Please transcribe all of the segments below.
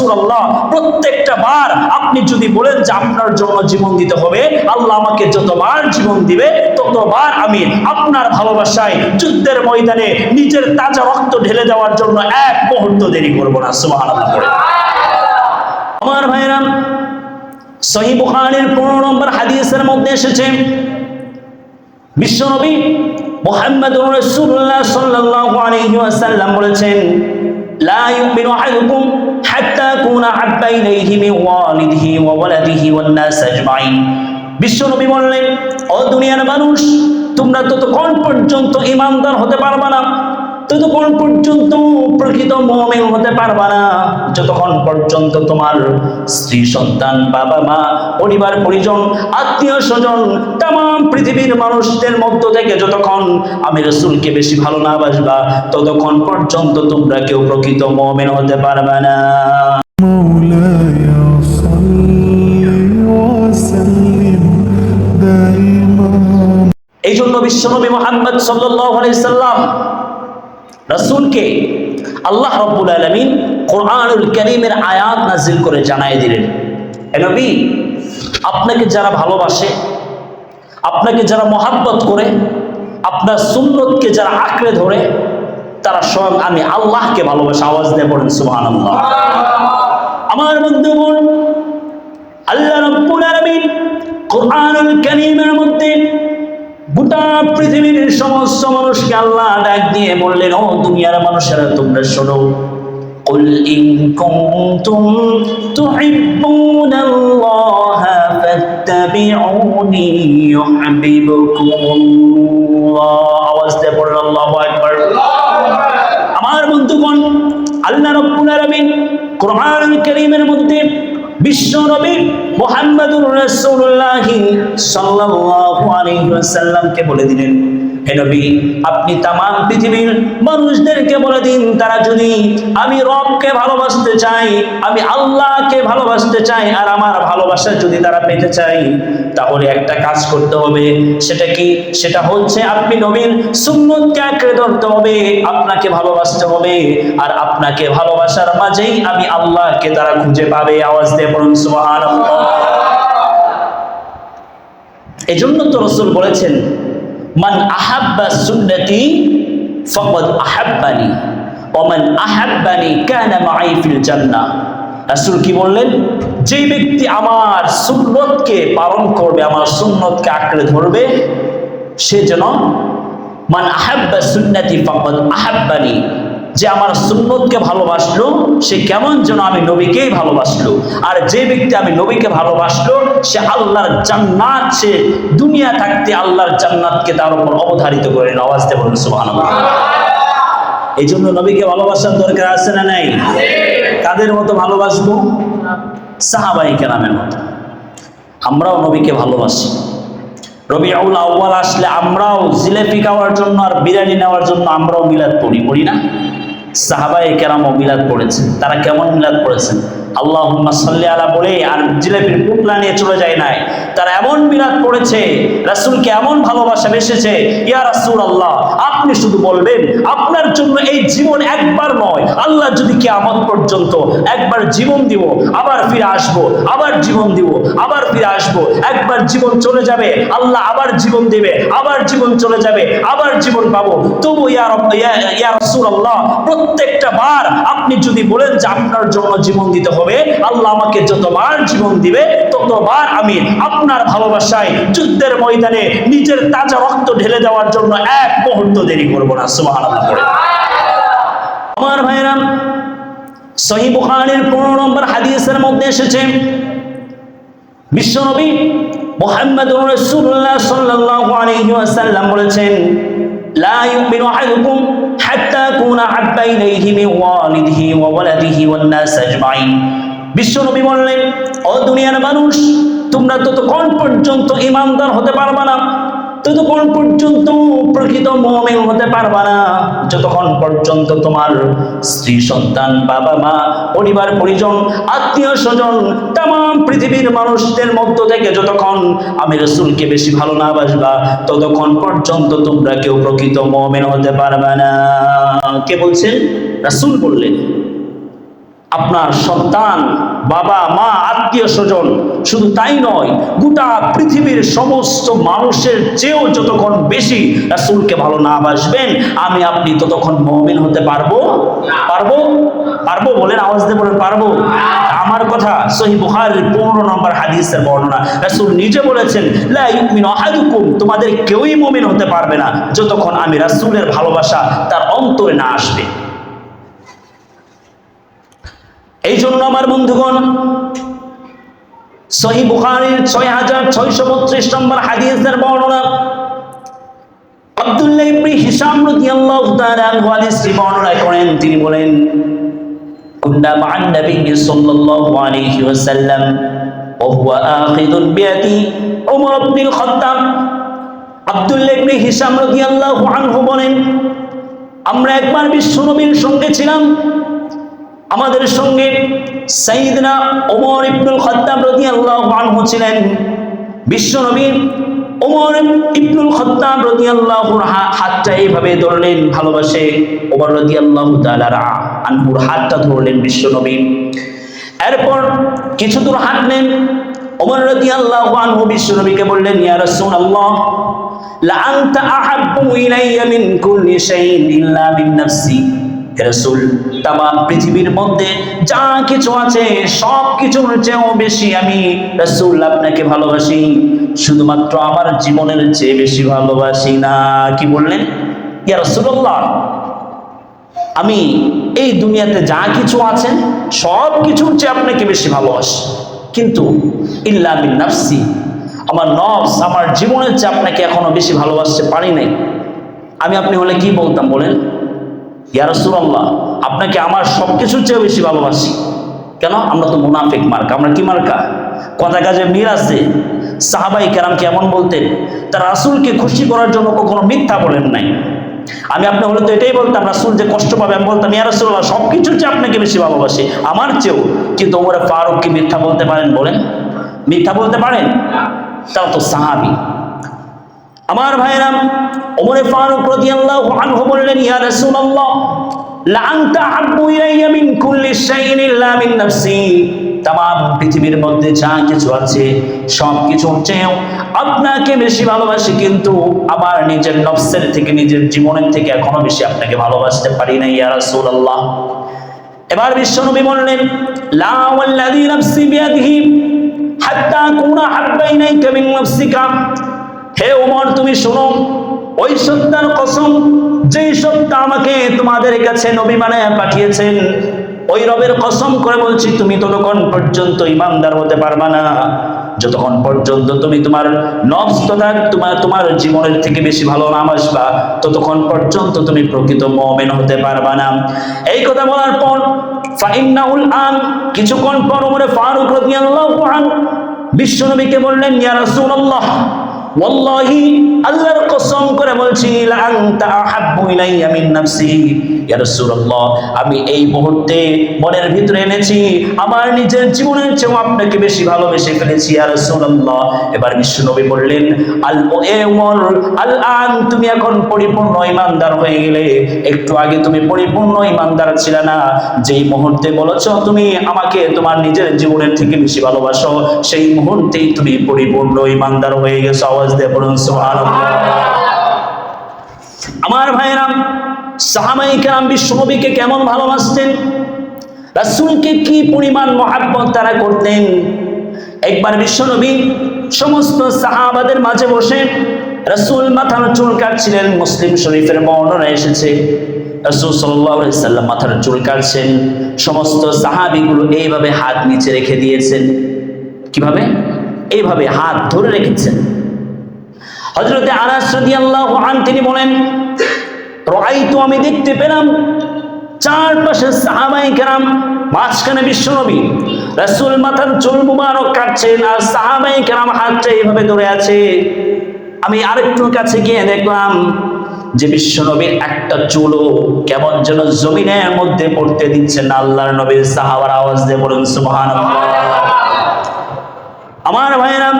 রাসূল আল্লাহ প্রত্যেকটা বার আপনি যদি বলেন যে আপনার জন্য জীবন দিতে হবে, আল্লাহ আমাকে যতবার জীবন দিবে, ততবার আমি আপনার ভালোবাসায় যুদ্ধের ময়দানে নিজের তাজা রক্ত ঢেলে দেওয়ার জন্য এক মুহূর্ত দেরি করব না, সুবহানাল্লাহ আমার ভাইরাম সহি বুখারীর 15 নম্বর হাদিসের মধ্যে এসেছে, বিশ্বনবী মুহাম্মদুর রাসূলুল্লাহ সাল্লাল্লাহু আলাইহি ওয়াসাল্লাম বলেছেন, লা ইউমিনু আহাদুকুম হাত্তা কুনা হাব্বা ইলাইহি মিন ওয়ালিদিহি ওয়া ওয়ালাদিহি ওয়ান বিশ্বনবী বললেন, ও দুনিয়ার মানুষ, তোমরা ততক্ষণ পর্যন্ত ইমানদার হতে পারবা না। ততক্ষণ পর্যন্ত প্রকৃত মমিন হতে পারবা না। যতক্ষণ পর্যন্ত তোমার স্ত্রী সন্তান বাবা মা পরিবার পরিজন আত্মীয় স্বজন তাম পৃথিবীর মানুষদের মধ্য থেকে যতক্ষণ আমি রসুলকে বেশি ভালো না বাসবা ততক্ষণ পর্যন্ত তোমরা কেউ প্রকৃত মমিন হতে পারবা না। এই জন্য বিশ্বনবী মোহাম্মদ সাল্লাল্লাহু আলাইহি সাল্লাম রাসূলকে আল্লাহ রাব্বুল আলামিন কোরআনুল কারীমের আয়াত নাজিল করে জানাই দিলেন। এ নবী, আপনাকে যারা ভালোবাসে, আপনাকে যারা মহাব্বত করে, আপনার সুন্নতকে যারা আঁকড়ে ধরে, তারা স্বয়ং আমি আল্লাহকে ভালোবাসে। আওয়াজ দিয়ে পড়েন, সুবহানাল্লাহ। আমার বন্ধুগণ, আল্লাহ রাব্বুল আলমিন কোরআনুল কারীমের মধ্যে গোটা পৃথিবীর সমস্ত মানুষকে আল্লাহ ডাক দিয়ে বললেন ও দুনিয়ার মানুষেরা তোমরা শোনো قل إن كنتم تحبون الله فاتبعوني يحببكم الله আওয়াজ দিয়ে পড়ুন আল্লাহু আকবার আমার বন্ধুগণ আল্লাহ রাব্বুল আলামিন কোরআন কারীমের মধ্যে বিশ্ব নবী মোহাম্মদুর রাসূলুল্লাহ সাল্লাল্লাহু আলাইহি ওয়াসাল্লামকে বলে দিলেন হে নবী আপনি তামাম পৃথিবীর মানুষদেরকে বলে দিন তারা যদি আমি রবকে ভালোবাসতে চাই আমি আল্লাহকে ভালোবাসতে চাই আর আমার ভালোবাসা যদি তারা পেতে চাই তাহলে একটা কাজ করতে হবে সেটা কি? সেটা হচ্ছে আপনি নবীর সুন্নতকে আঁকড়ে ধরতে হবে আপনাকে ভালোবাসতে হবে আর আপনাকে ভালোবাসার মাঝেই আমি আল্লাহকে তারা খুঁজে পাবে। আওয়াজ দিয়ে পড়ুন সুবহানাল্লাহ। এজন্য তো রসুল বলেছেন মান আহাব্বা সুন্নতি ফাকাদ আহাব্বানি ওমান আহাব্বানি কানা মাই ফিল জান্নাহ রাসূল কি বললেন? যে ব্যক্তি আমার সুন্নতকে পালন করবে, আমার সুন্নতকে আঁকড়ে ধরবে, সে যেন মান আহাব্বা সুন্নতি ফাকাদ আহাব্বানি যে আমার সুন্নতকে ভালোবাসলো, সে কেমন যেন আমি নবীকেই ভালোবাসলো। আর যে ব্যক্তি আমি নবীকে ভালোবাসলো, সে আল্লাহর জান্নাত, সে দুনিয়া থাকতে আল্লাহর জান্নাতকে তার উপর অবধারিত করে আওয়াজ দিয়ে বলুন, সুবহানাল্লাহ। এই জন্য নবীকে ভালোবাসার দরকার আছে না নাই? কাদের মতো ভালোবাসবো? সাহাবাই কেরামের মতো। আমরাও নবীকে ভালোবাসি। রবিউল আউ্বাল আসলে আমরাও জিলেপি খাওয়ার জন্য আর বিরিয়ানি নেওয়ার জন্য আমরাও মিলাদ পড়ি পড়ি না? সাহাবাই কেরাম মিলাদ পড়েছেন। তারা কেমন মিলাদ পড়েছেন? আপনি শুধু বলবেন, আপনার জন্য এই জীবন একবার নয়, আল্লাহ যদি কিয়ামত পর্যন্ত একবার জীবন দিব, আবার ফিরে আসব, আবার জীবন দিব, আবার ফিরে আসব, একবার জীবন চলে যাবে, আল্লাহ আবার জীবন দেবে, আবার জীবন চলে যাবে, আবার জীবন পাবো। তবু ইয়া রব- ইয়া ইয়া প্রত্যেকটা বার আপনি যদি বলেন যে আপনার জন্য জীবন দিতে হবে, আল্লাহ আমাকে যতবার জীবন দিবে, ততবার আমি আপনার ভালোবাসায় যুদ্ধের ময়দানে নিজের তাজা রক্ত ঢেলে দেওয়ার জন্য এক মুহূর্ত দেরি করব না পড়ে। আমার ভাইরাম সহি বুখারীর 15 নম্বর হাদিসের মধ্যে এসেছে, বিশ্বনবী মুহাম্মদুর রাসূলুল্লাহ সাল্লাল্লাহু আলাইহি ওয়াসাল্লাম বলেছেন, লা ইউমিনু আহাদুকুম হাত্তা কুনা হাব্বা ইলাইহি মিন ওয়ালিদিহি ওয়া ওয়ালাদিহি ওয়ান নাস আজমাইন। বিশ্বনবী বললেন, ও দুনিয়ার মানুষ, তোমরা ততক্ষণ পর্যন্ত ইমানদার হতে পারবে না। ততক্ষণ পর্যন্ত প্রকৃত মুমিন হতে পারবা না। যতক্ষণ পর্যন্ত তোমার স্ত্রী, সন্তান, বাবা মা, পরিবার, পরিজন, আত্মীয় স্বজন তাম পৃথিবীর মানুষদের মধ্য থেকে যতক্ষণ আমি রসুলকে বেশি ভালো না বাসবা, ততক্ষণ পর্যন্ত তোমরা কেউ প্রকৃত মুমিন হতে পারবে না। কে বলছেন রাসূল বললেন। আপনার সন্তান, বাবা, মা, আত্মীয় স্বজন, শুধু তাই নয়, গোটা পৃথিবীর সমস্ত মানুষের চেয়েও যতক্ষণ বেশি রাসুলকে ভালো না বাসবেন, আমি আপনি ততক্ষণ মমিন হতে পারব? পারব? পারব বলেন, আওয়াজ দিয়ে বলেন, পারব? আমার কথা সহি বুখারীর পনেরো নম্বর হাদিসের বর্ণনা। রাসুল নিজে বলেছেন, লা ইউমিনু আহাদুকুম তোমাদের কেউই মমিন হতে পারবে না, যতক্ষণ আমি রাসূলের ভালোবাসা তার অন্তরে না আসবে। এই জন্য আমার বন্ধুগণ সহি বুখারীর ছয় হাজার ছয়শো বত্রিশ নম্বর হাদিসের বর্ণনা আব্দুল্লাহ ইবনে হিশাম রাদিয়াল্লাহু তাআলা আনহু হাদিসটি বর্ণনা করেন তিনি বলেন কুন্না মা'আন নবী সাল্লাল্লাহু আলাইহি ওয়াসাল্লাম وهو آخذ بيد عمر بن الخطاب আব্দুল্লাহ ইবনে হিশাম রাদিয়াল্লাহু আনহু বলেন আমরা একবার বিশ্বনবীর সঙ্গে ছিলাম আমাদের সঙ্গে সাইদনা ওমর ইবনুল ওমর ইবনুল খাত্তাব রাদিয়াল্লাহু হাতটা এইভাবে ধরলেন, ভালোবাসে। ওমর তাআলা আনহুর হাতটা ধরলেন বিশ্বনবী এরপর কিছু দূর হাঁটলেন রাদিয়াল্লাহু আনহু বিশ্বনবীকে বললেন রসুল, তামাম পৃথিবীর মধ্যে যা কিছু আছে সব কিছুর চেয়েও বেশি আমি রসুল আপনাকে ভালোবাসি। শুধুমাত্র আমার জীবনের চেয়ে বেশি ভালোবাসি না, কি বললেন? ইয়া রসুল্লাহ আমি এই দুনিয়াতে যা কিছু আছেন সব কিছুর চেয়ে আপনাকে বেশি ভালোবাসি। কিন্তু ইল্লা বিন নাফসি, আমার নফস আমার জীবনের চেয়ে আপনাকে এখনও বেশি ভালোবাসতে পারি নাই। আমি আপনি হলে কি বলতাম বলেন? ইয়ারসুল্লাহ আপনাকে আমার সব কিছুর চেয়ে বেশি ভালোবাসি। কেন? আমরা তো মুনাফিক মার্কা। আমরা কি মার্কা? কথা কাজে মিল আছে? সাহাবাই কেরাম কেমন বলতেন, তার রাসুলকে খুশি করার জন্য কখনো মিথ্যা বলেন নাই। আমি আপনি হলে তো এটাই বলতাম, রাসুল যে কষ্ট পাবে, আমি বলতাম, ইয়া রাসুল্লাহ সব কিছুর চেয়ে আপনাকে বেশি ভালোবাসি, আমার চেয়েও। কিন্তু ওমরে ফারুককে মিথ্যা বলতে পারেন বলেন? মিথ্যা বলতে পারেন? তারা তো সাহাবি। আমার ভাইরাম ওমরে ফারুক রাদিয়াল্লাহু আনহু বললেন, ইয়া রাসূলুল্লাহ লা আনতা আহাব্বু ইলাইয়া মিন কুল্লি শাইইন ইল্লা মিন নাফসি। তাম পৃথিবীর মধ্যে যা কিছু আছে সব কিছুর চেয়েও আপনাকে বেশি ভালোবাসি, কিন্তু আমার নিজের নফসের থেকে, নিজের জীবনের থেকে এখনও বেশি আপনাকে ভালোবাসতে পারি না ইয়া রাসূলুল্লাহ। এবার বিশ্বনবী বললেন, লা ওয়াল্লাযী নাফসি বিয়াদিহি হাত্তা কুনা হাব্বা মিন নাফসিকা। হে ওমর, তুমি শোনো, ওই সত্তার কসম, যেই সত্তা আমাকে তোমাদের কাছে নবী মানে পাঠিয়েছেন, ওই রবের কসম করে বলছি, তুমি ততক্ষণ পর্যন্ত ইমানদার হতে পারবা না। যতক্ষণ পর্যন্ত তুমি তোমার নফস তথা তোমার তোমার জীবনের থেকে বেশি ভালো নাম আসবা ততক্ষণ পর্যন্ত তুমি প্রকৃত মমেন হতে পারবা না। এই কথা বলার পর ফাইন্নাউল আন, কিছুক্ষণ পর ওমরে ফারুক রাদিয়াল্লাহু আনহু বিশ্বনবীকে বললেন, ইয়া রাসূলুল্লাহ ওয়াল্লাহি আল্লাহর কসম করে বলছি লা আনতা আহাব্বু ইলাইয়া মিন নাফসি আমি এই মুহূর্তে মনের ভিতরে এনেছি, আমার নিজের জীবনের চেয়েও আপনাকে বেশি ভালোবেসে ফেলেছি, ইয়া রাসূলুল্লাহ। এবার বিশ্বনবী বললেন আল এ আল আন তুমি এখন পরিপূর্ণ ইমানদার হয়ে গেলে, একটু আগে তুমি পরিপূর্ণ ইমানদার ছিলে না। যেই মুহূর্তে বলেছ, তুমি আমাকে তোমার নিজের জীবনের থেকে বেশি ভালোবাসো, সেই মুহূর্তেই তুমি পরিপূর্ণ ইমানদার হয়ে গেছো। আওয়াজ সুবহানাল্লাহ। আমার ভাইরাম সাহাবাই কেরাম বিশ্বনবীকে কেমন ভালোবাসতেন? রাসূলকে কি পরিমাণ মহাব্বত তারা করতেন? একবার বিশ্বনবী সমস্ত সাহাবাদের মাঝে বসে রাসূল মাথার চুল কাটছিলেন, মুসলিম শরীফের বর্ণনা এসেছে। রাসূল সাল্লাম মাথার চুল কাটছেন, সমস্ত সাহাবীগুলো এইভাবে হাত নিচে রেখে দিয়েছেন। কীভাবে? এইভাবে হাত ধরে রেখেছেন। হজরতে আনাস তিনি বলেন রাআইতু আমি দেখতে পেলাম। চারপাশে সাহাবাই কেরাম, মাঝখানে বিশ্বনবী, রাসূল মাথার চুল মুবারক কাটছেন আর সাহাবাই কেরাম হাতটা এইভাবে ধরে আছে। আমি আরেকটু কাছে গিয়ে দেখলাম যে বিশ্বনবীর একটা চুলও কেমন যেন জমিনের মধ্যে পড়তে দিচ্ছেন আল্লাহর নবীর সাহাবার আওয়াজ দিয়ে বলুন, সুবহানাল্লাহ। আমার ভাইরাম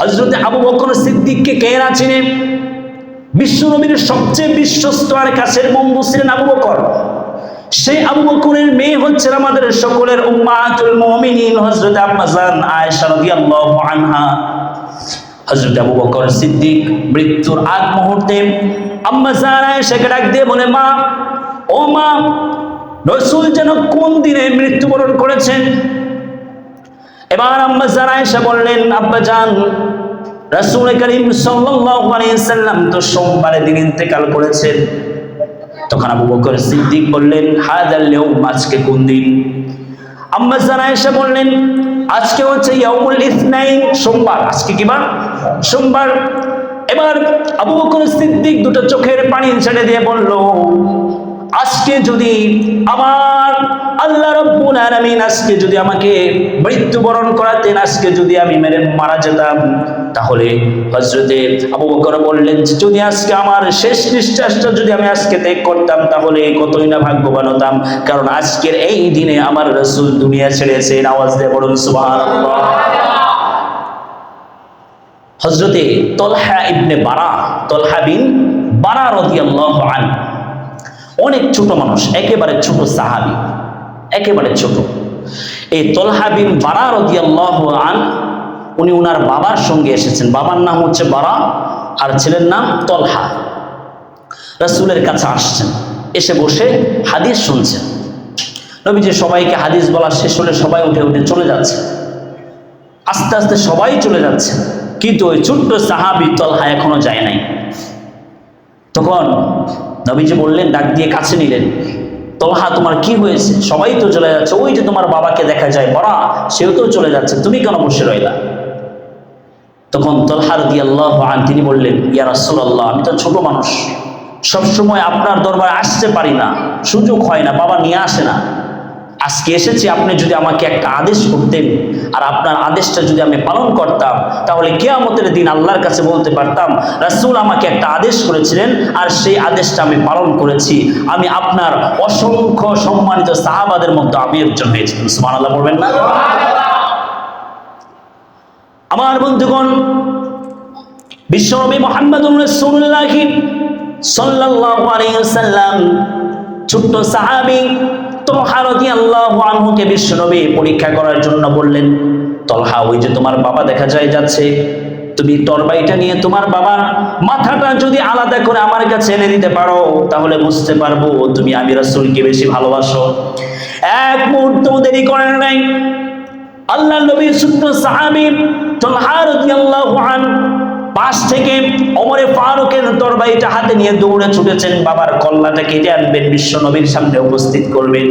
হজরতে আবু বকর সিদ্দিককে কে চিনে? বিশ্বনবীর সবচেয়ে বিশ্বস্ত আর কাছের বন্ধু ছিলেন আবু বকর। সেই আবু বকরের মেয়ে হচ্ছেন আমাদের সকলের উম্মাতুল মুমিনিন, হযরত আম্মাজান আয়েশা রাদিয়াল্লাহু আনহা। হযরত আবু বকর সিদ্দিক মৃত্যুর আগ মুহূর্তে আম্মাজান আয়েশাকে ডাক দিয়ে বলে, মা, ও মা, রসুল যেন কোন দিনে মৃত্যুবরণ করেছেন? এবার আম্মাজান আয়েশা বললেন, আব্বাজান রাসূল করিম সাল্লাম তো সোমবারে দিন ইন্তেকাল করেছেন। তখন আবু বকর সিদ্দিক বললেন ইয়াউম, আজকে কোন দিন? আম্মা জানা এসে বললেন, আজকে হচ্ছে ইয়াউমুল ইসনাইন, সোমবার। আজকে কি বার সোমবার। এবার আবু বকর সিদ্দিক দুটো চোখের পানি ছেড়ে দিয়ে বলল আজকে যদি আমার আল্লাহ রব্বুল আলামিন আজকে যদি আমাকে মৃত্যুবরণ করাতেন, আজকে যদি আমি মেরে মারা যেতাম, তাহলে হজরতে আবু বকর বললেন যদি আজকে আমার শেষ নিঃশ্বাসটা যদি আমি আজকে ত্যাগ করতাম, তাহলে কতই না ভাগ্যবান হতাম। কারণ আজকের এই দিনে আমার রসুল দুনিয়া ছেড়েছে আওয়াজ দিয়ে বলুন, সুবহানাল্লাহ। হজরতে তলহা ইবনে বারা, তলহা বিন বারা রাদিয়াল্লাহু আনহু অনেক ছোট মানুষ, একেবারে ছোট সাহাবি, একেবারে ছোট। এই তলহা বিন বারা রাদিয়াল্লাহু আন, উনি উনার বাবার সঙ্গে এসেছেন। বাবার নাম হচ্ছে বারা, আর ছেলের নাম তলহা। রাসূলের কাছে আসছেন, এসে বসে হাদিস শুনছেন। নবীজি সবাইকে হাদিস বলা শেষ হলে সবাই উঠে উঠে চলে যাচ্ছে। আস্তে আস্তে সবাই চলে যাচ্ছে, কিন্তু ওই ছোট্ট সাহাবি তলহা এখনও যায় নাই। তখন নবীজি বললেন, ডাক দিয়ে কাছে নিলেন। তলহা, তোমার কি হয়েছে? সবাই তো চলে যাচ্ছে, ওই যে তোমার বাবাকে দেখা যায় বড়া সেও তো চলে যাচ্ছে, তুমি কেন বসে রইলা? তখন তলহার দিয়ে আল্লাহ আন তিনি বললেন, ইয়া রাসূলুল্লাহ, আমি তো ছোট মানুষ। সবসময় আপনার দরবার আসতে পারি না, সুযোগ হয় না, বাবা নিয়ে আসে না। আজকে এসেছি, আপনি যদি আমাকে একটা আদেশ করতেন আর আপনার আদেশটা যদি আমি পালন করতাম, তাহলে কেয়ামতের দিন আল্লাহর কাছে বলতে পারতাম, রাসূল আমাকে একটা আদেশ করেছিলেন আর সেই আদেশটা আমি পালন করেছি। আমি আপনার অসংখ্য সম্মানিত সাহাবাদের মধ্যে আমি একজন হয়েছিলাম। সুবহানাল্লাহ বলবেন না? আমার বন্ধুগণ, বিশ্বনবী আলাইহি ওয়াসাল্লাম, ছোট্ট সাহাবী তলহা রাদিয়াল্লাহু আনহুকে বিশ্বনবী পরীক্ষা করার জন্য বললেন, তলহা, ওই যে তোমার বাবা দেখা যায় যাচ্ছে। তুমি তরবাইটা নিয়ে তোমার বাবার মাথাটা যদি আলাদা করে আমার কাছে এনে দিতে পারো, তাহলে বুঝতে পারব তুমি আমি রাসূলকে বেশি ভালোবাসো। এক মুহূর্ত দেরি করেন নাই। আল্লাহ নবীর ছোট্ট সাহাবী তলহা রাদিয়াল্লাহু আনহু পাশ থেকে অমরে ফারুকের তরবারিটা হাতে নিয়ে দৌড়ে ছুটেছেন বাবার কল্লাটা কেটে আনবেন বিশ্ব নবীর সামনে উপস্থিত করবেন।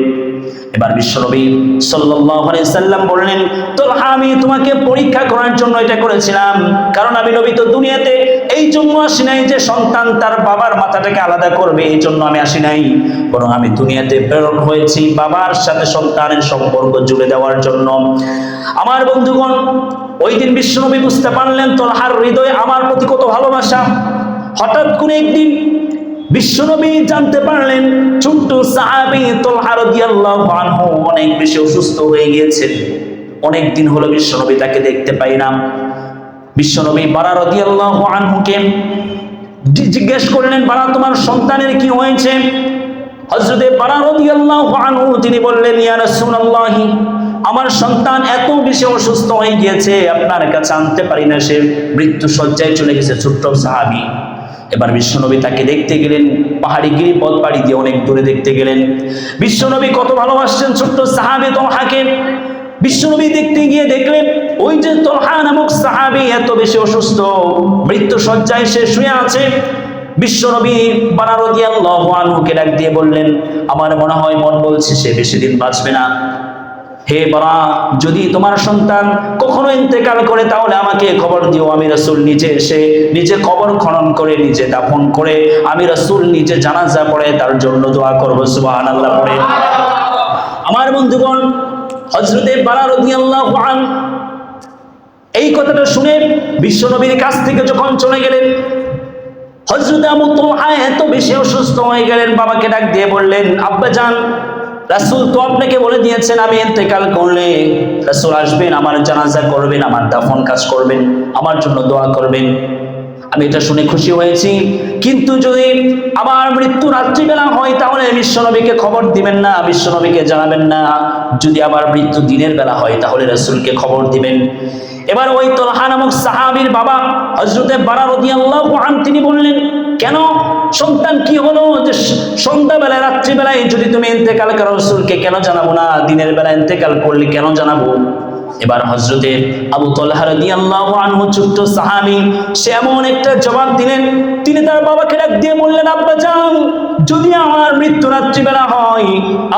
এবার বিশ্বনবী সাল্লাম বললেন তোলহা আমি তোমাকে পরীক্ষা করার জন্য এটা করেছিলাম। কারণ আমি নবী তো দুনিয়াতে এই জন্য আসি নাই যে সন্তান তার বাবার মাথাটাকে আলাদা করবে, এই জন্য আমি আসি নাই। বরং আমি দুনিয়াতে প্রেরণ হয়েছি বাবার সাথে সন্তানের সম্পর্ক জুড়ে দেওয়ার জন্য। আমার বন্ধুগণ, ওই দিন বিশ্বনবী বুঝতে পারলেন তোলহার হৃদয়ে আমার প্রতি কত ভালোবাসা। হঠাৎ করে একদিন বিশ্বনবী জানতে পারলেন, ছোট্ট সাহাবী তোলহা রাদিয়াল্লাহু আনহু অনেক বেশি অসুস্থ হয়ে গিয়েছেন অনেক দিন হলো বিশ্বনবী তাকে দেখতে পাই না। বিশ্বনবী বারা রাদিয়াল্লাহু আনহুকে জিজ্ঞেস করলেন, বারা, তোমার সন্তানের কি হয়েছে? হযরতে বারা রাদিয়াল্লাহু আনহু তিনি বললেন, ইয়া রাসূলুল্লাহি, আমার সন্তান এত বেশি অসুস্থ হয়ে গিয়েছে, আপনার কাছে আনতে পারি না, সে মৃত্যু সজ্জায় চলে গেছে, ছোট্ট সাহাবী। এবার বিশ্বনবী তাকে দেখতে গেলেন, পাহাড়ি গিরিপথ পাড়ি দিয়ে অনেক দূরে দেখতে গেলেন। বিশ্বনবী কত ভালোবাসছেন ছোট্ট সাহাবী তলহাকে। বিশ্বনবী দেখতে গিয়ে দেখলেন, ওই যে তলহা নামক সাহাবী এত বেশি অসুস্থ মৃত্যু সজ্জায় সে শুয়ে আছে। বিশ্বনবী বানারদি আল্লাহ আনহুকে ডাক দিয়ে বললেন, আমার মনে হয় মন বলছে সে বেশি দিন বাঁচবে না। হে বাবা, যদি তোমার সন্তান কখনো ইন্তেকাল করে, তাহলে আমাকে খবর দিও। আমি রাসূল নিজে এসে নিজে কবর খনন করে, নিজে দাফন করে, আমি রাসূল নিজে জানাজা পড়ে, তার জন্য দোয়া করব, সুবহানাল্লাহ পড়ে। আমার বন্ধুগণ, হযরতে বারা রাদিয়াল্লাহু আন, এই কথাটা শুনে বিশ্বনবীর কাছ থেকে যখন চলে গেলেন আবু তালহা এত বেশি অসুস্থ হয়ে গেলেন, বাবাকে ডাক দিয়ে বললেন, আব্বা জান রাসূল তো আপনাকে বলে দিয়েছেন, আমি ইন্তেকাল করলে রাসূল আসবেন, আমার জানাজা করবেন, আমার দাফন কাজ করবেন, আমার জন্য দোয়া করবেন। আমি এটা শুনে খুশি হয়েছি। কিন্তু যদি আমার মৃত্যু রাত্রিবেলা হয়, তাহলে বিশ্বনবীকে খবর দিবেন না, বিশ্বনবীকে জানাবেন না। যদি আবার মৃত্যু দিনের বেলা হয়, তাহলে রসুলকে খবর দিবেন। এবার ওই তলহা নামক সাহাবির বাবা হজরতে বারা রাদিয়াল্লাহু আন তিনি বললেন, কেন? সন্তান কি হলো? যে সন্ধ্যাবেলায়, রাত্রিবেলায় যদি তুমি ইন্তেকাল করো, রসুলকে কেন জানাব না? দিনের বেলা ইন্তেকাল করলে কেন জানাব? এবার হজরতে আবু আনহু ছোট্ট সাহাবী, সে এমন একটা জবাব দিলেন। তিনি তার বাবাকে ডাক দিয়ে বললেন, আব্বা যান যদি আমার মৃত্যু রাত্রিবেলা হয়,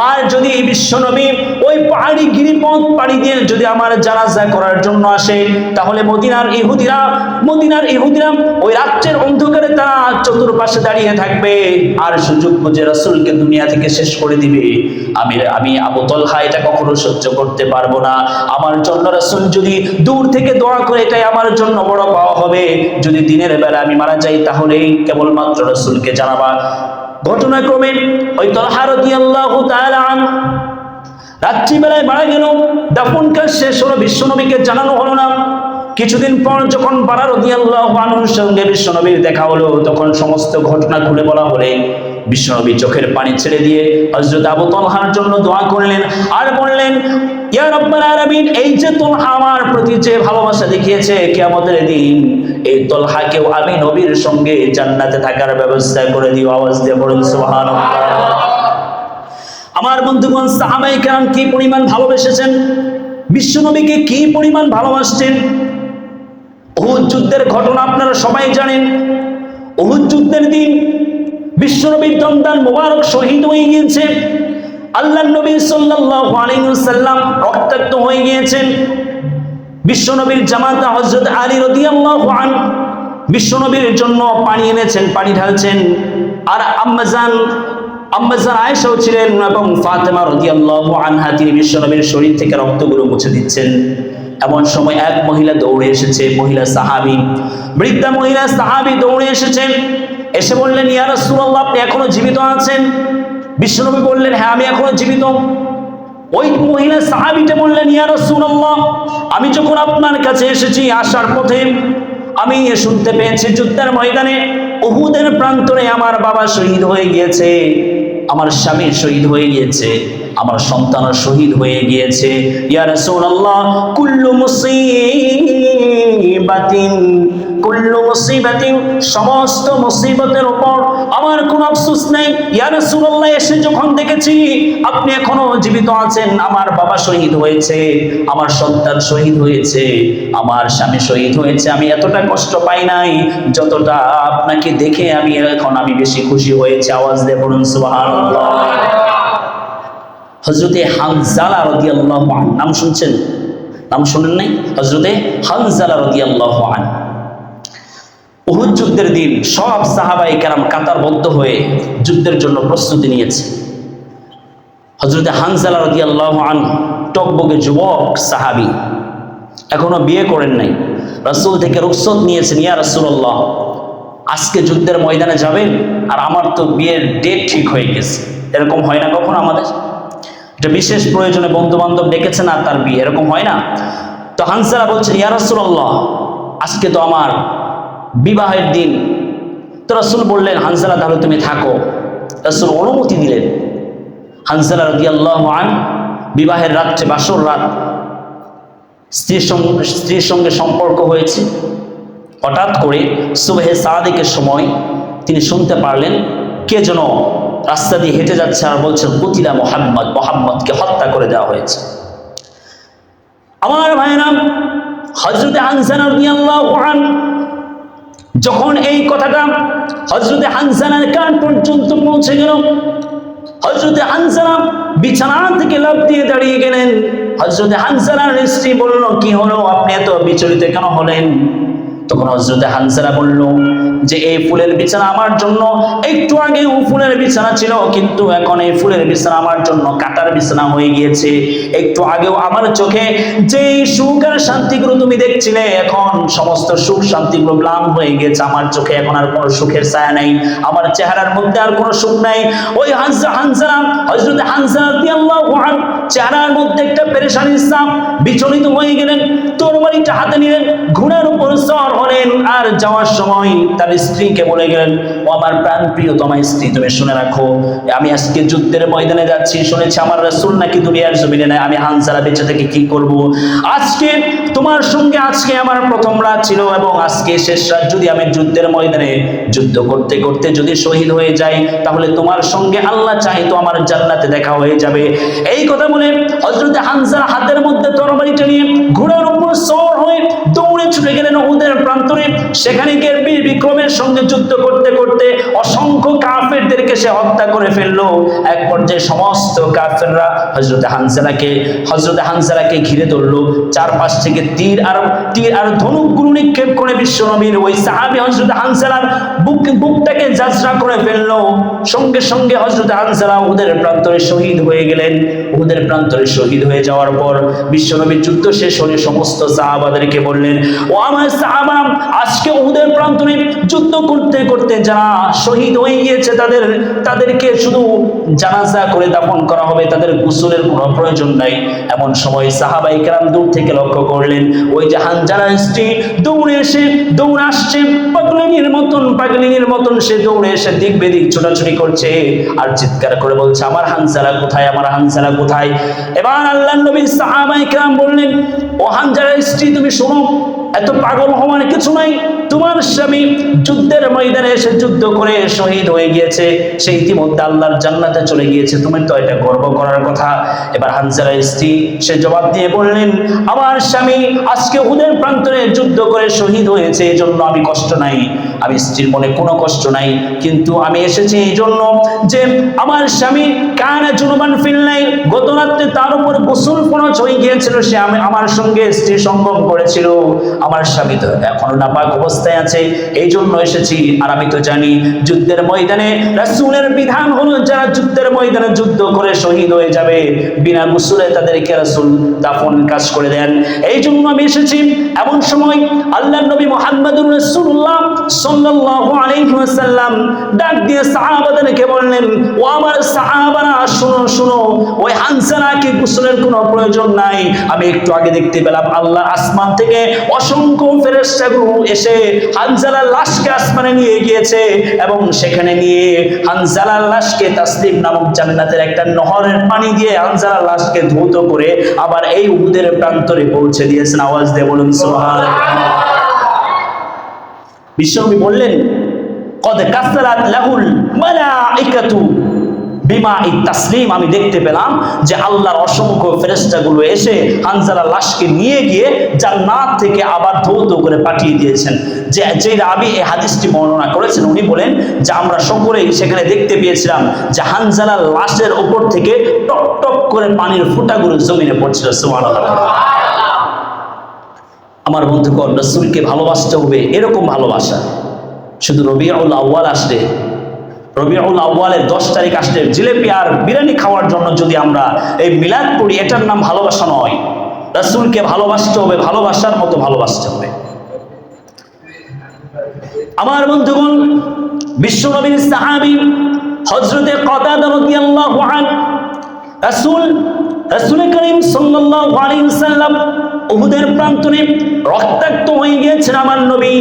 আর যদি বিশ্বনবী ওই পাহাড়ি গিরিপথ পাড়ি দিয়ে যদি আমার জানাজা করার জন্য আসে, তাহলে মদিনার ইহুদিরা মদিনার ইহুদিরা ওই রাত্রের অন্ধকারে তারা চতুর্পাশে দাঁড়িয়ে থাকবে। আর সুযোগ বুঝে রসুলকে দুনিয়া থেকে শেষ করে দিবে। আমি আমি আবু তলহা এটা কখনো সহ্য করতে পারব না। আমার জন্য রসুল যদি দূর থেকে দোয়া করে, এটাই আমার জন্য বড় পাওয়া হবে। যদি দিনের বেলা আমি মারা যাই তাহলেই কেবলমাত্র রসুলকে জানাবা। ঘটনাক্রমে ওই তলহা তাআলা আন রাত্রিবেলায় মারা গেল। দাফন কাজ শেষ হলো, বিশ্বনবীকে জানানো হলো না। কিছুদিন পর যখন বারা রাদিয়াল্লাহু আনহুর সঙ্গে বিশ্বনবীর দেখা হলো, তখন সমস্ত ঘটনা খুলে বলা হলে বিশ্বনবী চোখের পানি ছেড়ে দিয়ে হযরত আবু তলহার জন্য দোয়া করলেন আর বললেন, ইয়া রব্বাল আলামিন, এই যে তোলহা আমার প্রতি যে ভালোবাসা দেখিয়েছে, কিয়ামতের দিন এই তোলহাকেও আমি নবীর সঙ্গে জান্নাতে থাকার ব্যবস্থা করে দিও। আওয়াজ দিয়ে বলুন, সুবহানাল্লাহ। আমার বন্ধুগণ, সাহাবাই কেরাম কি পরিমাণ ভালোবেসেছেন? বিশ্বনবীকে কি পরিমাণ ভালোবাসছেন? উহুদ যুদ্ধের ঘটনা আপনারা সবাই জানেন। উহুদ যুদ্ধের দিন বিশ্বনবীর দন্তান মোবারক শহীদ হয়ে গিয়েছে। আল্লাহ নবী ওয়াসাল্লাম রক্তাক্ত হয়ে গিয়েছেন। বিশ্বনবীর জামাতা হযরত আলী রাদিয়াল্লাহু আন বিশ্বনবীর জন্য পানি এনেছেন, পানি ঢালছেন। আর আম্মাজান আম্মাজান আয়েশাও ছিলেন এবং ফাতেমা রাদিয়াল্লাহু আনহা, তিনি বিশ্বনবীর শরীর থেকে রক্তগুলো মুছে দিচ্ছেন। এমন সময় এক মহিলা দৌড়ে এসেছে, মহিলা সাহাবী। বৃদ্ধা মহিলা সাহাবী দৌড়ে এসেছেন এসে বললেন, ইয়া রাসূলুল্লাহ, আপনি এখনও জীবিত আছেন? বিশ্বনবী বললেন হ্যাঁ আমি এখনও জীবিত। ওই মহিলা সাহাবিটা বললেন, ইয়া রাসূলুল্লাহ, আমি যখন আপনার কাছে এসেছি আসার পথে, আমি শুনতে পেয়েছি যুদ্ধের ময়দানে উহুদের প্রান্তরে আমার বাবা শহীদ হয়ে গিয়েছে। আমার স্বামী শহীদ হয়ে গিয়েছে আমার সন্তান শহীদ হয়ে গিয়েছে। ইয়া রাসূলুল্লাহ কুল্লু মুসিবাতিন কুল্লু মুসিবাতিন, সমস্ত মুসিবতের উপর আমার কোনো আফসোস নেই। ইয়া রাসূলুল্লাহ, এসে যখন দেখেছি, আপনি এখনও জীবিত আছেন, আমার বাবা শহীদ হয়েছে, আমার সন্তান শহীদ হয়েছে, আমার স্বামী শহীদ হয়েছে, আমি এতটা কষ্ট পাই নাই, যতটা আপনাকে দেখে আমি এখন আমি বেশি খুশি হয়েছে। আওয়াজ দিয়ে বলুন, সুবহানাল্লাহ। হজরতে হানজালা রাদিয়াল্লাহু আনহু, নাম শুনছেন? নাম শুনেন নাই? হজরতে হানজালা রাদিয়াল্লাহু আনহু। উহুদ যুদ্ধের দিন সব সাহাবাই কেরাম কাতারবদ্ধ হয়ে যুদ্ধের জন্য প্রস্তুতি নিয়েছে। হজরতে হানজালা রাদিয়াল্লাহু আনহু টকবগে যুবক সাহাবি এখনও বিয়ে করেন নাই। রাসূল থেকে রুখসত নিয়েছেন, ইয়া রাসূলুল্লাহ, আজকে যুদ্ধের ময়দানে যাবেন আর আমার তো বিয়ের ডেট ঠিক হয়ে গেছে। এরকম হয় না কখন আমাদের? এটা বিশেষ প্রয়োজনে বন্ধু বান্ধব ডেকেছেন আর তার বিয়ে, এরকম হয় না? তো হানসারা বলছেন, ইয়া রাসূলুল্লাহ, আজকে তো আমার বিবাহের দিন। তো রাসূল বললেন হানসালা তাহলে তুমি থাকো। রাসূল অনুমতি দিলেন। হানসালা রাদিয়াল্লাহু আন বিবাহের রাত্রে, বাসর রাত, স্ত্রীর স্ত্রীর সঙ্গে সম্পর্ক হয়েছে। হঠাৎ করে সুবেহে সাদিকের সময় তিনি শুনতে পারলেন, কে যেন রাস্তা দিয়ে হেঁটে যাচ্ছে আর বলছেন, কুতিলা মোহাম্মদ, মোহাম্মদকে হত্যা করে দেওয়া হয়েছে। আমার ভাইরাম হজরতে হানসান রাদিয়াল্লাহু আন যখন এই কথাটা হজরতে হানসানের কান পর্যন্ত পৌঁছে গেল হজরতে হানসানা বিছানা থেকে লাভ দিয়ে দাঁড়িয়ে গেলেন। হজরতে হানসানার স্ত্রী বলল, কি হলো? আপনি এত বিচলিত কেন হলেন? তখন হজরতে হানসানা বলল যে এই ফুলের বিছানা আমার জন্য, একটু আগে ও ফুলের বিছানা ছিল, কিন্তু এখন এই ফুলের বিছানা আমার জন্য কাটার বিছানা হয়ে গিয়েছে। একটু আগেও আমার চোখে যে সুখ আর শান্তিগুলো তুমি দেখছিলে, এখন সমস্ত সুখ শান্তিগুলো ম্লান হয়ে গেছে আমার চোখে এখন আর কোনো সুখের ছায়া নাই, আমার চেহারার মধ্যে আর কোনো সুখ নাই। ওই হানসা হানসারা হজরত হানসা রাদিয়াল্লাহু আনহু চেহারার মধ্যে একটা পেরেশানি সাপ বিচলিত হয়ে গেলেন, তরবারিটা হাতে নিলেন, ঘোড়ার উপর সওয়ার হলেন, আর যাওয়ার সময় তার স্ত্রীকে বলে গেলেন, ও আমার প্রাণ প্রিয়তমা স্ত্রী, তুমি শুনে রাখো, আমি আজকে যুদ্ধের ময়দানে যাচ্ছি, শুনেছি আমার রাসূল নাকি দুনিয়ার জমিনে নাই আমি হানজালা বেঁচে থেকে কি করব? আজকে তোমার সঙ্গে আজকে আমার প্রথম রাত ছিল এবং আজকে শেষ রাত, যদি আমি যুদ্ধের ময়দানে যুদ্ধ করতে করতে যদি শহীদ হয়ে যাই, তাহলে তোমার সঙ্গে আল্লাহ চাইতো আমার জান্নাতে দেখা হয়ে যাবে। এই কথা বলে হযরত হানজা হাতের মধ্যে তরবারিটা নিয়ে ঘোড়ার উপর সওয়ার হয়ে দৌড়ে ছুটে গেলেন ওহুদের প্রান্তরে। সেখানে গিয়ে বীর বিক্রমের সঙ্গে যুদ্ধ করতে করতে অসংখ্য কাফেরদেরকে সে হত্যা করে ফেলল। এক পর্যায়ে সমস্ত কাফেররা হযরত হানজালাকে হযরত হানজালাকে ঘিরে ধরলো। চারপাশ থেকে তীর আর তীর আর ধনুকগুলো নিক্ষেপ করে বিশ্বনবীর ওই সাহাবী হযরত হানজালার বুক, বুকটাকে যাত্রা করে ফেলল। সঙ্গে সঙ্গে হযরত হানজালা ওদের প্রান্তরে শহীদ হয়ে গেলেন। ওদের প্রান্তরে শহীদ হয়ে যাওয়ার পর বিশ্বনবীর যুদ্ধ শেষ হলে সমস্ত সাহাবাদেরকে বললেন, ও আমার সাহাবা, আজকে ওদের প্রান্তরে যুদ্ধ করতে করতে যারা শহীদ হয়ে গিয়েছে তাদের, তাদেরকে শুধু জানাজা করে দাফন করা হবে, তাদের গোসলের কোনো প্রয়োজন নাই। এমন সময় সাহাবাই কেরাম দূর থেকে লক্ষ্য করলেন, ওই যে হানজালার স্ত্রী দৌড়ে এসে, দৌড় আসছে, পাগলিনীর মতন পাগলিনীর মতন সে দৌড়ে এসে দিক বেদিক ছোটাছুটি করছে আর চিৎকার করে বলছে, আমার হানজালা কোথায়? আমার হানজালা কোথায়? এবার আল্লাহ নবী সাহাবাই কেরাম বললেন, ও হানজালার স্ত্রী, তুমি শোনো, এত পাগল হওয়ার কিছু নাই। তোমার স্বামী যুদ্ধের ময়দানে এসে যুদ্ধ করে শহীদ হয়ে গিয়েছে, সে ইতিমধ্যে আল্লাহর জান্নাতে চলে গিয়েছে। তুমি তো এটা গর্ব করার কথা। এবার হানজালার স্ত্রী, সে জবাব দিয়ে বললেন, আমার স্বামী আজকে উদের প্রান্তরে যুদ্ধ করে শহীদ হয়েছে এই জন্য আমি কষ্ট নাই। আমি স্ত্রীর মনে কোনো কষ্ট নাই, কিন্তু আমি এসেছি এই জন্য যে আমার স্বামী কানে জুনুবান ফিল নাই গত রাত্রে তার উপর গোসল ফরজ হয়ে গিয়েছিল, সে আমি আমার সঙ্গে স্ত্রী সঙ্গম করেছিল। আমার স্বামী তো এখনও নাপাক অবস্থায় আছে এই জন্য এসেছি। আর আমি তো জানি, যুদ্ধের ময়দানে রাসূলের বিধান হলো যারা যুদ্ধের ময়দানে যুদ্ধ করে শহীদ হয়ে যাবে, বিনা গোসলে তাদেরকে রাসূল দাফন কাজ করে দেন। এই জন্য আমি এসেছি। এমন সময় আল্লাহর নবী মুহাম্মদুর রাসূলুল্লাহ সাল্লাল্লাহু আলাইহি ওয়াসাল্লাম ডাক দিয়ে সাহাবাদেরকে বললেন, ও আমার সাহাবারা, শুনো শুনো, ওই হানসারাকে গোসলের কোনো প্রয়োজন নাই। আমি একটু আগে দেখতে পেলাম আল্লাহ আসমান থেকে অসংখ্য ফেরেশতাগুলো এসে হানজালার লাশকে আসমানে নিয়ে গিয়েছে এবং সেখানে নিয়ে হানজালার লাশকে তাসলিম নামক জান্নাতের একটা নহরের পানি দিয়ে হানজালার লাশকে ধৌত করে আবার এই উহুদের প্রান্তরে পৌঁছে দিয়েছেন। আওয়াজ দিয়ে বলুন, সুবহানাল্লাহ। বিশ্বনবী বললেন, কদ কাসরাত লাহুল মালাইকাতু বিমা এই তাসলিম আমি দেখতে পেলাম যে আল্লাহর অসংখ্য ফেরেশতাগুলো এসে হানজালা লাশকে নিয়ে গিয়ে জান্নাত থেকে আবার ধৌত করে পাঠিয়ে দিয়েছেন। যে যে রাবি এই হাদিসটি বর্ণনা করেছেন, উনি বলেন যে আমরা সকলেই সেখানে দেখতে পেয়েছিলাম যে হানজালার লাশের ওপর থেকে টপ টপ করে পানির ফুটাগুলো জমিনে পড়ছিল আমার বন্ধুগণ, রসুলকে ভালোবাসতে হবে, এরকম ভালোবাসা। শুধু রবিউল আউ্বাল আসলে রবিউল আউ্বালের দশ তারিখ আসলে জিলেপি আর বিরিয়ানি খাওয়ার জন্য যদি আমরা এই মিলাদ করি এটার নাম ভালোবাসা নয়। রসুলকে ভালোবাসতে হবে, ভালোবাসার মতো ভালোবাসতে হবে। আমার বন্ধুগণ, বিশ্বনবীর সাহাবী হজরতে করিম রক্তাক্ত হয়ে গিয়েছেন আমার নবী।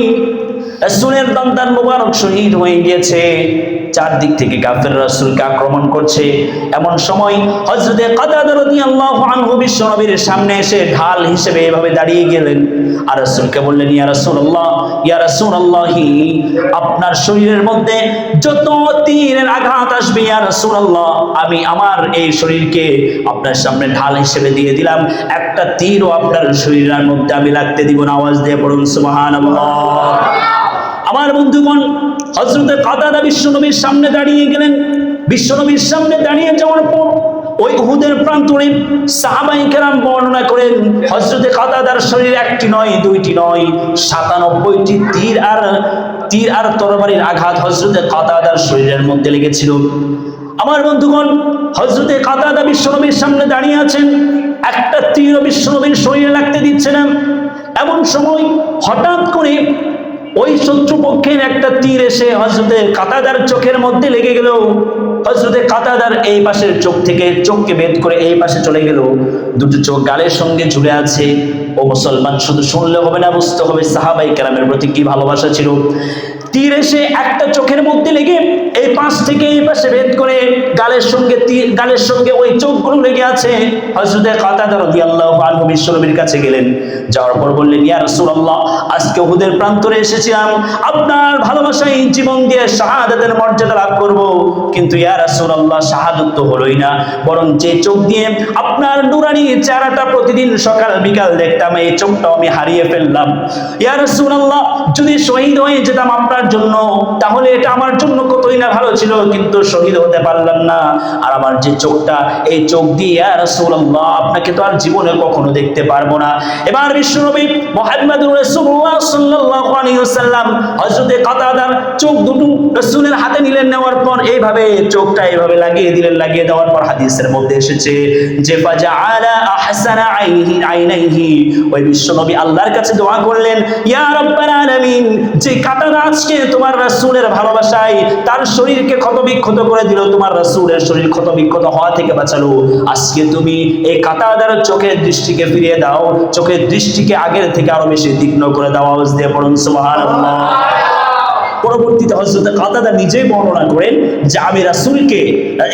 রাসূলের দন্তান মুবারক শহীদ হয়ে গিয়েছে। চারদিক থেকে কাফের রাসূলকে আক্রমণ করছে। এমন সময় হযরতে কাতাদা রাদিয়াল্লাহু আনহু বিশ্বনবীর সামনে এসে ঢাল হিসেবে এভাবে দাঁড়িয়ে গেলেন। আর রাসূলকে বললেন, ইয়া রাসূলুল্লাহ, ইয়া রাসূলুল্লাহি, আপনার শরীরের মধ্যে যত তীরের আঘাত আসবে, ইয়া রাসূলুল্লাহ, আমি আমার এই শরীরকে আপনার সামনে ঢাল হিসেবে দিয়ে দিলাম। একটা তীরও আপনার শরীরের মধ্যে আমি লাগতে দিব না। আওয়াজ দিয়ে পড়ুন সুবহানাল্লাহ। আমার বন্ধুগণ হজরতে কাতাদা বিশ্বনবীর সামনে দাঁড়িয়ে গেলেন। বিশ্বনবীর সামনে দাঁড়িয়ে যাওয়ার পর ওই উহুদের প্রান্তরে সাহাবাই কেরাম বর্ণনা করেন হজরতে কাতাদার শরীর একটি নয়, দুইটি নয়, সাতানব্বইটি তীর আর তীর আর তরবারির আঘাত হজরতে কাতাদার শরীরের মধ্যে লেগেছিল। আমার বন্ধুগণ হজরতে কাতাদা বিশ্বনবীর সামনে দাঁড়িয়ে আছেন, একটা তীর বিশ্বনবীর শরীরে লাগতে দিচ্ছে না। এমন সময় হঠাৎ করে ওই শত্রুপক্ষের একটা তীর এসে হজরতের কাতাদার চোখের মধ্যে লেগে গেল। হজরতে কাতাদার এই পাশের চোখ থেকে চোখকে বেদ করে এই পাশে চলে গেল। দুটো চোখ গালের সঙ্গে জুড়ে আছে। ও মুসলমান শুধু শুনলে হবে না, বুঝতে হবে। সাহাবাই কেরামের প্রতি কি ভালোবাসা ছিল? তীর এসে একটা চোখের মধ্যে লেগে এই পাশ থেকে এই পাশে ভেদ করে গালের সঙ্গে তীর, গালের সঙ্গে ওই চোখগুলো লেগে আছে। হজরতে কাতাদা রাদিয়াল্লাহু আনহু বিশ্বনবীর কাছে গেলেন। যাওয়ার পর বললেন, ইয়া রাসূলুল্লাহ, আজকে উহুদের প্রান্তরে এসেছিলাম। আপনার ভালোবাসায় জীবন দিয়ে শাহাদাতের মর্যাদা লাভ করব। কিন্তু ইয়া রাসূলুল্লাহ, শাহাদাত তো হলোই না। বরং যে চোখ দিয়ে আপনার নুরানি চেহারাটা প্রতিদিন সকাল, বিকাল দেখতাম। এই চোখটাও আমি হারিয়ে ফেললাম। ইয়া রাসূলুল্লাহ, যদি শহীদ হয়ে যেতাম আপনার জন্য, তাহলে এটা আমার জন্য কতই না ভালো ছিল, কিন্তু শহীদ হতে পারলাম না। আর আমার যে চোখটা, এই চোখ দিয়ে রাসূলুল্লাহ, আপনাকে তো আর জীবনে কখনো দেখতে পারব না। এবার বিশ্বনবী মুহাম্মদুর রাসূলুল্লাহ সাল্লাল্লাহু আলাইহি ওয়াসাল্লাম, হযরতে কাতাদার চোখ দুটো রাসূলের হাতে নিলেন নেওয়ার পর, এইভাবে চোখটা এইভাবে লাগিয়ে দিলেন, লাগিয়ে দেওয়ার পর হাদিসের মধ্যে এসেছে যে, ফাজআলা আহসানা আইহি, আইনাইহি। ওই বিশ্বনবী আল্লাহর কাছে দোয়া করলেন, ইয়া রাব্বাল আলামিন, যে কাতাদা আজকে তোমার রাসূলের ভালোবাসায় তার শরীরকে ক্ষতবিক্ষত করে দিল, তোমার রাসূলের শরীর ক্ষতবিক্ষত হওয়া থেকে বাঁচালো। আজকে তুমি এই কাতাদার চোখের দৃষ্টিকে ফিরিয়ে দাও, চোখের দৃষ্টিকে আগের থেকে আরও বেশি তীক্ষ্ণ করে দাও। আওয়াজ দিয়ে পড়ুন সুবহানাল্লাহ। পরবর্তীতে হজরত কাতাদা নিজেই বর্ণনা করেন যে আমি রাসুলকে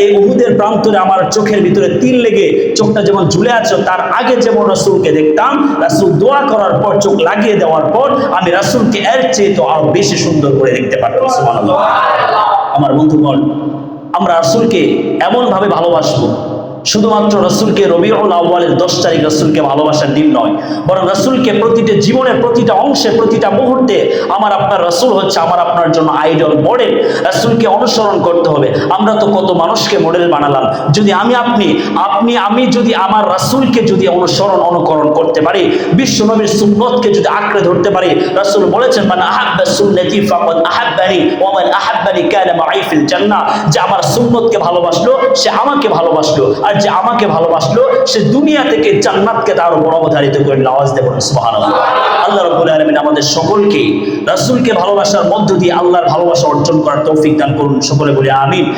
এই উহুদের প্রান্তরে আমার চোখের ভিতরে তিল লেগে চোখটা যেমন ঝুলে আছে, তার আগে যেমন রাসুলকে দেখতাম, রাসুল দোয়া করার পর, চোখ লাগিয়ে দেওয়ার পর, আমি রাসুলকে এর চেয়ে তো আরও বেশি সুন্দর করে দেখতে পারতাম আমার বন্ধুগণ, আমরা রাসুলকে এমন ভাবে ভালোবাসবো শুধুমাত্র রসুলকে রবিউল আউ্বালের দশ তারিখ রসুলকে ভালোবাসার দিন নয়, বরং রসুলকে প্রতিটা জীবনের প্রতিটা অংশে, প্রতিটা মুহূর্তে আমার আপনার রসুল হচ্ছে আমার আপনার জন্য আইডল মডেল। রসুলকে অনুসরণ করতে হবে। আমরা তো কত মানুষকে মডেল বানালাম। যদি আমি আপনি আপনি, আমি যদি আমার রাসূলকে যদি অনুসরণ, অনুকরণ করতে পারি, বিশ্ব নবীর সুন্নতকে যদি আঁকড়ে ধরতে পারি, রাসূল বলেছেন মানে আহাব্বা সুন্নতি ফাকাদ আহাব্বানি ওয়া মান আহাব্বানি কানা মাই ফিল জান্নাহ। যে আমার সুন্নতকে ভালোবাসলো, সে আমাকে ভালোবাসলো। আর যে আমাকে ভালোবাসলো, সে দুনিয়া থেকে জান্নাতকে তার উপর অবধারিত করে আওয়াজ দেবেন সুহান আল্লাহ রব্বুল আলমিন আমাদের সকলকে, রাসূলকে ভালোবাসার মধ্য দিয়ে আল্লাহর ভালোবাসা অর্জন করার তৌফিক দান করুন। সকলে বলে, আমিন।